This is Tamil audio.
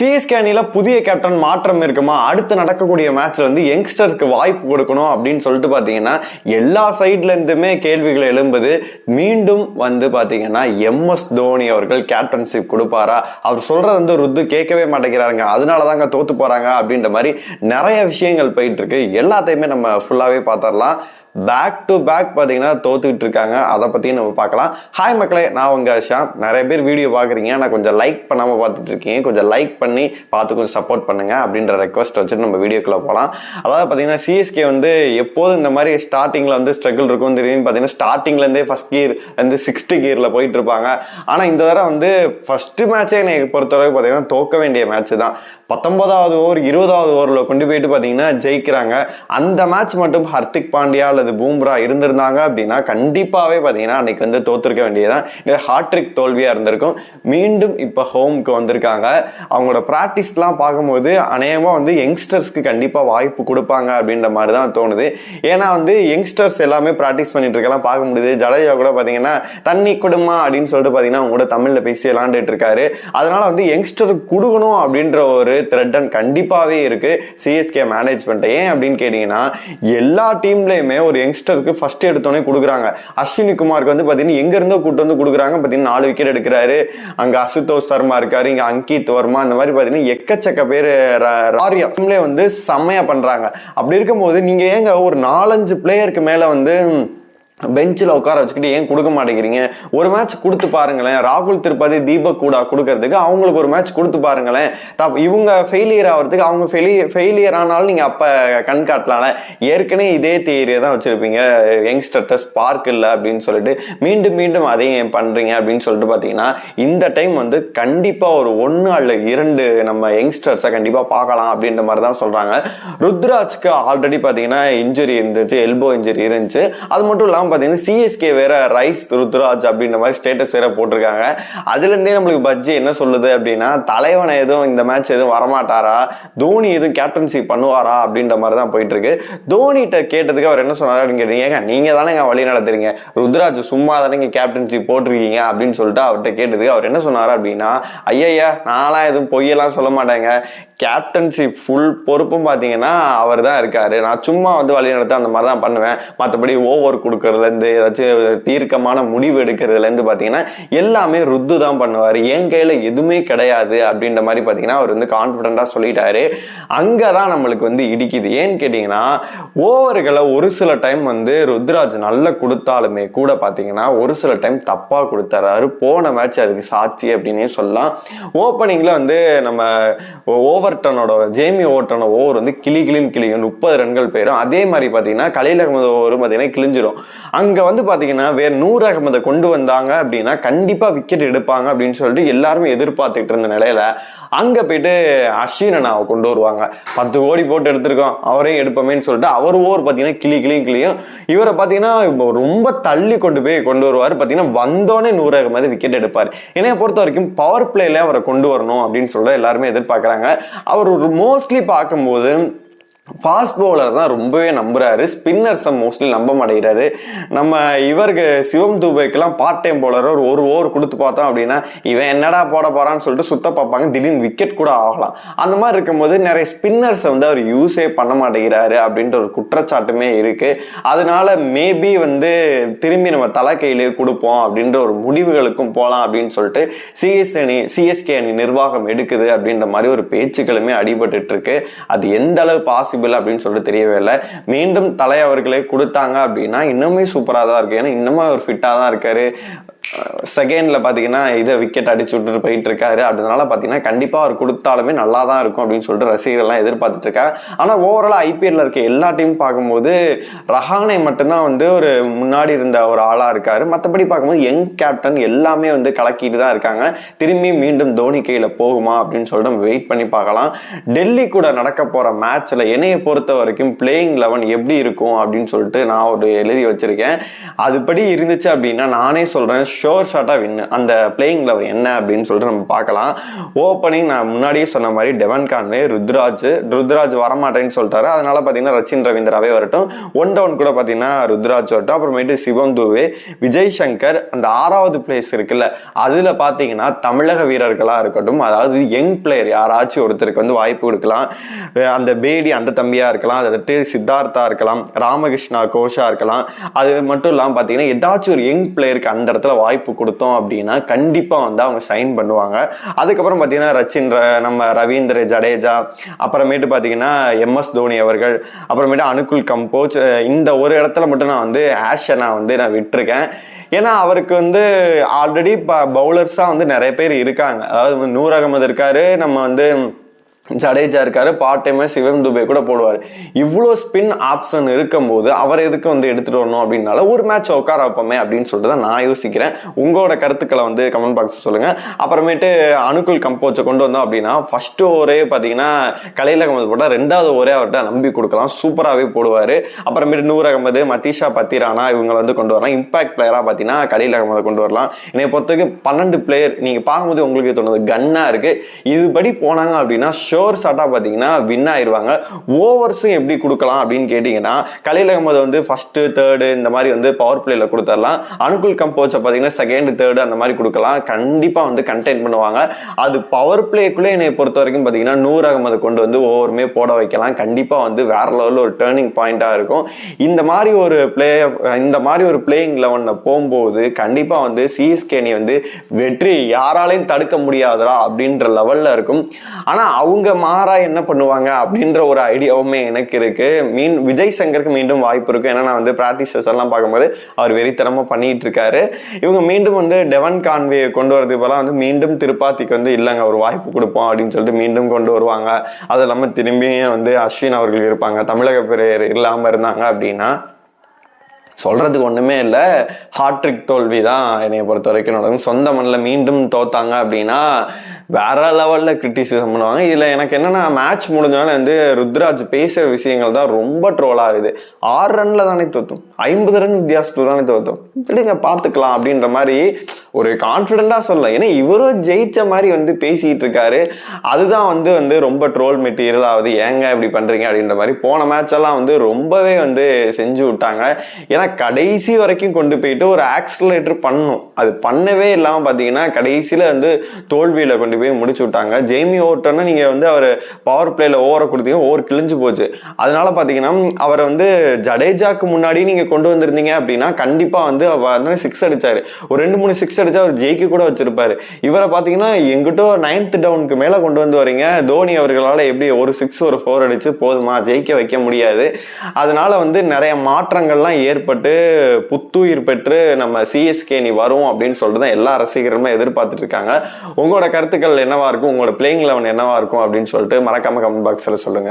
சிஎஸ்கே அணியில் புதிய கேப்டன் மாற்றம் இருக்குமா? அடுத்து நடக்கக்கூடிய மேட்ச்ல வந்து யங்ஸ்டருக்கு வாய்ப்பு கொடுக்கணும் அப்படின்னு சொல்லிட்டு பார்த்தீங்கன்னா எல்லா சைட்லேருந்துமே கேள்விகள் எழும்புது. மீண்டும் வந்து பார்த்தீங்கன்னா எம்எஸ் தோனி அவர்கள் கேப்டன்ஷிப் கொடுப்பாரா? அவர் சொல்கிறது வந்து ருத்து கேட்கவே மாட்டேங்கிறாருங்க. அதனால தாங்க தோற்று போகிறாங்க அப்படின்ற மாதிரி நிறைய விஷயங்கள் போயிட்டுருக்கு எல்லாத்தையுமே நம்ம ஃபுல்லாகவே பார்த்துடலாம். பேக் டு பேக் பார்த்தீங்கன்னா தோத்துக்கிட்டு இருக்காங்க. அதை பற்றியும் நம்ம பார்க்கலாம். ஹாய் மக்களே நான் உங்கள் ஷாம் நிறைய பேர் வீடியோ பார்க்குறீங்க. நான் கொஞ்சம் லைக் பண்ணாமல் பார்த்துட்டு இருக்கீங்க கொஞ்சம் லைக் பண்ணி பார்த்து கொஞ்சம் சப்போர்ட் பண்ணுங்க அப்படின்ற ரெக்வஸ்ட் வச்சுட்டு நம்ம வீடியோக்குள்ள போகலாம். அதாவது பார்த்தீங்கன்னா சிஎஸ்கே வந்து எப்போதும் இந்த மாதிரி ஸ்டார்டிங்கில் வந்து ஸ்ட்ரகிள் இருக்கும் தெரியும் பார்த்தீங்கன்னா ஸ்டார்டிங்லேருந்தே ஃபஸ்ட் கியர் வந்து சிக்ஸ்த் கியரில் போயிட்டு இருப்பாங்க. ஆனால் இந்த தடவை வந்து ஃபஸ்ட்டு மேட்சே என்னை பொறுத்தளவுக்கு பார்த்தீங்கன்னா தோக்க வேண்டிய மேட்ச் தான். பத்தொன்பதாவது ஓவர் இருபதாவது ஓவரில் கொண்டு போயிட்டு பார்த்தீங்கன்னா ஜெயிக்கிறாங்க. அந்த மேட்ச் மட்டும் ஹர்திக் பாண்டியாவில் அல்லது பூம்ரா இருந்திருந்தாங்க அப்படின்னா கண்டிப்பாகவே பார்த்தீங்கன்னா அன்னைக்கு வந்து தோத்துருக்க வேண்டியதான் இது ஹாட்ரிக் தோல்வியாக இருந்திருக்கும். மீண்டும் இப்போ ஹோம்க்கு வந்திருக்காங்க. அவங்களோட ப்ராக்டிஸ்லாம் பார்க்கும்போது அநேகமாக வந்து யங்ஸ்டர்ஸ்க்கு கண்டிப்பாக வாய்ப்பு கொடுப்பாங்க அப்படின்ற மாதிரி தான் தோணுது. ஏன்னா வந்து யங்ஸ்டர்ஸ் எல்லாமே ப்ராக்டிஸ் பண்ணிட்டு இருக்கலாம் பார்க்க முடியுது. ஜடேஜா கூட பார்த்தீங்கன்னா தண்ணி கொடுமா அப்படின்னு சொல்லிட்டு பார்த்தீங்கன்னா அவங்க கூட தமிழில் பேசி விளாண்டுட்டு இருக்காரு. அதனால வந்து யங்ஸ்டர் கொடுக்கணும் அப்படின்ற ஒரு த்ரெட்டன் கண்டிப்பாகவே இருக்குது சிஎஸ்கே மேனேஜ்மெண்ட் ஏன் அப்படின்னு கேட்டிங்கன்னா எல்லா டீம்லேயுமே ஒரு யங்ஸ்டருக்கு ஃபஸ்ட் எடுத்தோடனே கொடுக்குறாங்க. அஸ்வினி குமாருக்கு வந்து பார்த்தீங்கன்னா எங்கேருந்தோ கூட்டு வந்து கொடுக்குறாங்க. பார்த்தீங்கன்னா நாலு விக்கெட் எடுக்கிறாரு. அங்கே அசுதோஷ் சர்மா இருக்கார் இங்கே அங்கித் வர்மா அந்த மாதிரி பார்த்தீங்கன்னா எக்கச்சக்க பேர் ராரியா டீம்லேயே வந்து செம்மையாக பண்ணுறாங்க அப்படி இருக்கும்போது நீங்கள் ஏங்க ஒரு நாலஞ்சு பிளேயருக்கு மேலே வந்து பெஞ்சில் உட்கார வச்சுக்கிட்டு ஏன் கொடுக்க மாட்டேங்கிறீங்க? ஒரு மேட்ச் கொடுத்து பாருங்களேன். ராகுல் திருப்பதி தீபக் கூடா கொடுக்கறதுக்கு அவங்களுக்கு ஒரு மேட்ச் கொடுத்து பாருங்களேன். தப் இவங்க ஃபெயிலியர் ஆகிறதுக்கு அவங்க ஃபெயிலியர் ஃபெயிலியர் ஆனாலும் நீங்கள் அப்போ கண் காட்டலாம்ல. ஏற்கனவே இதே தேரியை தான் வச்சுருப்பீங்க. யங்ஸ்டர்ட்ட ஸ்பார்க் இல்லை அப்படின்னு சொல்லிட்டு மீண்டும் மீண்டும் அதையும் ஏன் பண்ணுறீங்க அப்படின்னு சொல்லிட்டு பார்த்தீங்கன்னா இந்த டைம் வந்து கண்டிப்பாக ஒரு ஒன்று அல்ல இரண்டு நம்ம யங்ஸ்டர்ஸை கண்டிப்பாக பார்க்கலாம் அப்படின்ற மாதிரி தான் சொல்கிறாங்க ருத்ராஜ்க்கு ஆல்ரெடி பார்த்தீங்கன்னா இன்ஜுரி இருந்துச்சு எல்போ இன்ஜுரி இருந்துச்சு. அது மட்டும் இல்லாமல் பார்த்தீங்கன்னா சிஎஸ்கே வேற ரைஸ் ருத்ராஜ் அப்படின்ற மாதிரி ஸ்டேட்டஸ் வேற போட்டிருக்காங்க. அதுலேருந்தே நம்மளுக்கு பஜ்ஜி என்ன சொல்லுது அப்படின்னா தலைவனை எதுவும் இந்த மேட்ச் எதுவும் வரமாட்டாரா? தோனி எதுவும் கேப்டன்சி பண்ணுவாரா அப்படின்ற மாதிரி தான் போயிட்டு இருக்கு தோனிகிட்ட கேட்டதுக்கு அவர் என்ன சொன்னார் அப்படின்னு கேட்டீங்க ஏங்க நீங்க தானேங்க வழி நடத்துறீங்க? ருத்ராஜ் சும்மா தானேங்க கேப்டன்சி போட்டிருக்கீங்க அப்படின்னு சொல்லிட்டு அவர்கிட்ட கேட்டதுக்கு அவர் என்ன சொன்னார் அப்படின்னா ஐயா நான்லாம் எதுவும் பொய்யெல்லாம் சொல்ல மாட்டேங்க. கேப்டன்சி ஃபுல் பொறுப்பும் பார்த்தீங்கன்னா அவர் தான் இருக்காரு. நான் சும்மா வந்து வழி நடத்த அந்த மாதிரி தான் பண்ணுவேன் மற்றபடி ஓவர் பண்ணுறதுலேருந்து ஏதாச்சும் தீர்க்கமான முடிவு எடுக்கிறதுலேருந்து பார்த்தீங்கன்னா எல்லாமே ருத்து தான் பண்ணுவார். என் கையில் எதுவுமே கிடையாது அப்படின்ற மாதிரி பார்த்தீங்கன்னா அவர் வந்து கான்ஃபிடண்ட்டாக சொல்லிட்டாரு. அங்கே தான் நம்மளுக்கு வந்து இடிக்குது. ஏன்னு கேட்டிங்கன்னா ஓவர்களை ஒரு சில டைம் வந்து ருத்ராஜ் நல்லா கொடுத்தாலுமே கூட பார்த்தீங்கன்னா ஒரு சில டைம் தப்பாக கொடுத்துறாரு. போன மேட்ச் அதுக்கு சாட்சி அப்படின்னே சொல்லலாம். ஓப்பனிங்கில் வந்து நம்ம ஓவர்டனோட ஜேமி ஓவர்டனோட ஓவர் வந்து கிளி கிளின்னு கிளியும். முப்பது ரன்கள் போயிடும் அதே மாதிரி பார்த்தீங்கன்னா கலையில் ஓவரும் பார்த்தீங்கன்னா கிழிஞ்சிரும். அங்கே வந்து பார்த்தீங்கன்னா வேறு நூறு அகமதை கொண்டு வந்தாங்க அப்படின்னா கண்டிப்பாக விக்கெட் எடுப்பாங்க அப்படின்னு சொல்லிட்டு எல்லாருமே எதிர்பார்த்துட்டு இருந்த நிலையில அங்கே போயிட்டு அஸ்வினனாவை கொண்டு வருவாங்க. பத்து கோடி போட்டு எடுத்திருக்கோம் அவரையும் எடுப்போமேன்னு சொல்லிட்டு அவர் ஓவர் பார்த்தீங்கன்னா கிளி கிளியும் கிளியும். இவரை பார்த்தீங்கன்னா ரொம்ப தள்ளி கொண்டு போய் கொண்டு வருவார். பார்த்தீங்கன்னா வந்தோடனே நூறு அகமது விக்கெட் எடுப்பார். என்னைய பொறுத்த வரைக்கும் பவர் பிளேல அவரை கொண்டு வரணும் அப்படின்னு சொல்லிட்டு எல்லாருமே எதிர்பார்க்குறாங்க. அவர் மோஸ்ட்லி பார்க்கும்போது ஃபாஸ்ட் பவுலர் தான் ரொம்பவே நம்புறாரு. ஸ்பின்னர்ஸை மோஸ்ட்லி நம்ப மாட்டேங்கிறாரு. நம்ம இவருக்கு சிவம் தூபைக்கெல்லாம் பார்ட் டைம் பவுலர் ஒரு ஒரு ஓவர் கொடுத்து பார்த்தோம் அப்படின்னா இவன் என்னடா போட போறான்னு சொல்லிட்டு சுத்த பார்ப்பாங்க. திடீர்னு விக்கெட் கூட ஆகலாம். அந்த மாதிரி இருக்கும்போது நிறைய ஸ்பின்னர்ஸை வந்து அவர் யூஸே பண்ண மாட்டேங்கிறாரு அப்படின்ற ஒரு குற்றச்சாட்டுமே இருக்கு. அதனால மேபி வந்து திரும்பி நம்ம தலை கொடுப்போம் அப்படின்ற ஒரு முடிவுகளுக்கும் போகலாம் அப்படின்னு சொல்லிட்டு சிஎஸ் அணி சிஎஸ்கே அணி நிர்வாகம் எடுக்குது அப்படின்ற மாதிரி ஒரு பேச்சுக்களுமே அடிபட்டுட்டு இருக்கு. அது எந்த அளவு பாசிபிள் அப்படின்னு சொல்லிட்டு தெரியவே இல்லை. மீண்டும் தலை அவர்களே கொடுத்தாங்க அப்படின்னா இன்னுமே சூப்பராக தான் இருக்கு. ஏன்னா இன்னமும் அவர் ஃபிட்டாக தான் இருக்காரு. செகண்டில் பார்த்தீங்கன்னா இதை விக்கெட் அடிச்சு விட்டுட்டு போயிட்டு இருக்காரு. அதனால பார்த்தீங்கன்னா கண்டிப்பாக அவர் கொடுத்தாலுமே நல்லா தான் இருக்கும் அப்படின்னு சொல்லிட்டு ரசிகர்கள்லாம் எதிர்பார்த்துட்டு இருக்காங்க. ஆனால் ஓவராலாக ஐபிஎல்ல இருக்க எல்லா டீம் பார்க்கும்போது ரஹானே மட்டும்தான் வந்து ஒரு முன்னாடி இருந்த ஒரு ஆளாக இருக்காரு. மற்றபடி பார்க்கும்போது யங் கேப்டன் எல்லாமே வந்து கலக்கிட்டு தான் இருக்காங்க. திரும்பி மீண்டும் தோனி கையில் போகுமா அப்படின்னு சொல்லிட்டு நம்ம வெயிட் பண்ணி பார்க்கலாம். டெல்லி கூட நடக்க போகிற மேட்ச்சில் என்னையை பொறுத்த வரைக்கும் பிளேயிங் லெவன் எப்படி இருக்கும் அப்படின்னு சொல்லிட்டு நான் ஒரு எழுதி வச்சிருக்கேன். அதுபடி இருந்துச்சு அப்படின்னா நானே சொல்கிறேன் ஷோர் ஷாட்டாக வின்னு அந்த பிளேயிங் லெவல் என்ன அப்படின்னு சொல்லிட்டு நம்ம பார்க்கலாம். ஓப்பனிங் நான் முன்னாடியே சொன்ன மாதிரி டெவன் கான்வே ருத்ராஜ். ருத்ராஜ் வரமாட்டேன்னு சொல்லிட்டாரு. அதனால பார்த்தீங்கன்னா ரச்சின் ரவீந்திராவே வரட்டும். ஒன் டவுன் கூட பார்த்தீங்கன்னா ருத்ராஜ் வரட்டும். அப்புறமேட்டு சிவம் துவே விஜய் சங்கர் அந்த ஆறாவது பிளேஸ் இருக்குல்ல அதில் பார்த்தீங்கன்னா தமிழக வீரர்களாக இருக்கட்டும் அதாவது யங் பிளேயர் யாராச்சும் ஒருத்தருக்கு வந்து வாய்ப்பு கொடுக்கலாம். அந்த பேடி அந்த தம்பியாக இருக்கலாம். அதை அடுத்து சித்தார்த்தா இருக்கலாம். ராமகிருஷ்ணா கோஷா இருக்கலாம். அது மட்டும் இல்லாமல் பார்த்தீங்கன்னா ஏதாச்சும் ஒரு யங் பிளேயருக்கு அந்த இடத்துல வாய்ப்பு கொடுத்தோம் அப்படின்னா கண்டிப்பாக வந்து அவங்க சைன் பண்ணுவாங்க. அதுக்கப்புறம் பார்த்தீங்கன்னா ரச்சின் ர- நம்ம ரவீந்திர ஜடேஜா அப்புறமேட்டு பார்த்தீங்கன்னா எம்எஸ் தோனி அவர்கள் அப்புறமேட்டு அனுகுல் கம்போஜ் இந்த ஒரு இடத்துல மட்டும் நான் வந்து ஆஷனை வந்து நான் விட்டிருக்கேன். ஏன்னா அவருக்கு வந்து ஆல்ரெடி இப்போ பவுலர்ஸாக வந்து நிறைய பேர் இருக்காங்க. அதாவது நூர் அகமது இருக்காரு நம்ம வந்து ஜடேஜா இருக்காரு பார்ட் டைமே சிவம் துபே கூட போடுவார். இவ்வளோ ஸ்பின் ஆப்ஷன் இருக்கும்போது அவர் எதுக்கு வந்து எடுத்துகிட்டு வரணும் அப்படின்னால ஒரு மேட்ச் உட்கார வைப்போமே அப்படின்னு சொல்லிட்டு தான் நான் யோசிக்கிறேன். உங்களோட கருத்துக்களை வந்து கமெண்ட் பாக்ஸ் சொல்லுங்கள் அப்புறமேட்டு அணுக்குள் கம்போச்சை கொண்டு வந்தோம் அப்படின்னா ஃபஸ்ட்டு ஓரே பார்த்தீங்கன்னா கலையில் அகமது போட்டால் ரெண்டாவது ஓரே அவர்கிட்ட நம்பி கொடுக்கலாம். சூப்பராகவே போடுவார். அப்புறமேட்டு நூர் அகமது மதீஷா பத்திரானா இவங்களை வந்து கொண்டு வரலாம். இம்பாக்ட் பிளேயராக பார்த்தீங்கன்னா கலையில் அகமதை கொண்டு வரலாம். என்னை பொறுத்தவரைக்கும் பன்னெண்டு பிளேயர் நீங்கள் பார்க்கும்போது உங்களுக்கு தோணுது கன்னாக இருக்குது இதுபடி போனாங்க அப்படின்னா ஷோ ஷோர் ஷாட்டாக பார்த்தீங்கன்னா வின் ஆயிடுவாங்க ஓவர்ஸும் எப்படி கொடுக்கலாம் அப்படின்னு கேட்டிங்கன்னா கலையில் அகமது வந்து ஃபஸ்ட்டு தேர்டு இந்த மாதிரி வந்து பவர் பிளேயில் கொடுத்துடலாம் அனுகுல் கம்போஸை பார்த்தீங்கன்னா செகண்ட் தேர்டு அந்த மாதிரி கொடுக்கலாம். கண்டிப்பாக வந்து கண்டெயின் பண்ணுவாங்க. அது பவர் பிளேக்குள்ளே என்னை பொறுத்த வரைக்கும் பார்த்தீங்கன்னா நூறு அகமது கொண்டு வந்து ஓவருமே போட வைக்கலாம். கண்டிப்பாக வந்து வேற லெவலில் ஒரு டேர்னிங் பாயிண்ட்டாக இருக்கும். இந்த மாதிரி ஒரு பிளே இந்த மாதிரி ஒரு பிளேயிங் லெவனில் போகும்போது கண்டிப்பாக வந்து சிஎஸ்கே வந்து வெற்றி யாராலையும் தடுக்க முடியாதரா அப்படின்ற லெவலில் இருக்கும். ஆனால் அவங்க மாறா என்ன பண்ணுவாங்க அப்படின்ற ஒரு ஐடியாவுமே எனக்கு இருக்கு. மீன் விஜய் சங்கருக்கு மீண்டும் வாய்ப்பு இருக்கும் ஏன்னா நான் வந்து பிராக்டிசஸ் எல்லாம் பார்க்கும்போது அவர் வெறித்தனமாக பண்ணிட்டு இருக்காரு. இவங்க மீண்டும் வந்து டெவன் கான்வே கொண்டு வரது போல வந்து மீண்டும் திருப்பாத்திக்கு வந்து இல்லைங்க ஒரு வாய்ப்பு கொடுப்போம் அப்படின்னு சொல்லிட்டு மீண்டும் கொண்டு வருவாங்க. அது இல்லாமல் திரும்பியும் வந்து அஸ்வின் அவர்கள் இருப்பாங்க. தமிழக பிறர் இல்லாமல் இருந்தாங்க அப்படின்னா சொல்கிறதுக்கு ஒன்றுமே இல்லை. ஹாட்ரிக் தோல்வி தான் என்னைய பொறுத்த வரைக்கும் நடக்கும். சொந்த மண்ணில் மீண்டும் தோத்தாங்க அப்படின்னா வேற லெவலில் கிரிட்டிசிசம் பண்ணுவாங்க. இதில் எனக்கு என்னென்னா மேட்ச் முடிஞ்சாலும் வந்து ருத்ராஜ் பேசுகிற விஷயங்கள் தான் ரொம்ப ட்ரோல் ஆகுது. ஆறு ரனில் தானே தோற்றும் ஐம்பது ரன் வித்தியாசத்தில் தானே தோற்றும் விடுங்க பார்த்துக்கலாம் அப்படின்ற மாதிரி ஒரு கான்ஃபிடெண்ட்டாக சொல்லலாம் ஏன்னா இவரும் ஜெயிச்ச மாதிரி வந்து பேசிகிட்டு இருக்காரு. அதுதான் வந்து வந்து ரொம்ப ட்ரோல் மெட்டீரியல் ஆகுது. ஏங்க இப்படி பண்ணுறீங்க அப்படின்ற மாதிரி போன மேட்ச் எல்லாம் வந்து ரொம்பவே வந்து செஞ்சு விட்டாங்க. ஏன்னா கடைசி வரைக்கும் கொண்டு போயிட்டு ஒரு ஆக்சிலேட்டர் பண்ணும். அது பண்ணவே இல்லாமல் பார்த்தீங்கன்னா கடைசியில் வந்து தோல்வியில் கொண்டு போய் முடிச்சு விட்டாங்க. ஜேமி ஓவர்டர்னா நீங்கள் வந்து அவர் பவர் பிளேயில் ஓவரை கொடுத்தீங்க ஓவர் கிழிஞ்சு போச்சு. அதனால பார்த்தீங்கன்னா அவரை வந்து ஜடேஜாக்கு முன்னாடி நீங்கள் கொண்டு வந்திருந்தீங்க அப்படின்னா கண்டிப்பாக வந்து அவர் வந்து சிக்ஸ் அடித்தார் ஒரு ரெண்டு மூணு சிக்ஸ் அடித்தா அவர் ஜெயிக்க கூட வச்சுருப்பார். இவரை பார்த்தீங்கன்னா எங்கிட்டோ நைன்த் டவுனுக்கு மேலே கொண்டு வந்து வரீங்க. தோனி அவர்களால் எப்படி ஒரு சிக்ஸ் ஒரு ஃபோர் அடித்து போதுமா? ஜெயிக்க வைக்க முடியாது. அதனால் வந்து நிறைய மாற்றங்கள்லாம் ஏற்பட்டு புத்துயிர் பெற்று நம்ம சிஎஸ்கே நீ வரும் அப்படின்னு சொல்லிட்டு தான் எல்லா ரசிகர்களுமே எதிர்பார்த்துட்டு இருக்காங்க. உங்களோட கருத்துக்கள் என்னவா இருக்கும்? உங்களோட பிளேயிங் லெவன் என்னவா இருக்கும் அப்படின்னு சொல்லிட்டு மறக்காம கமெண்ட் பாக்ஸில் சொல்லுங்க.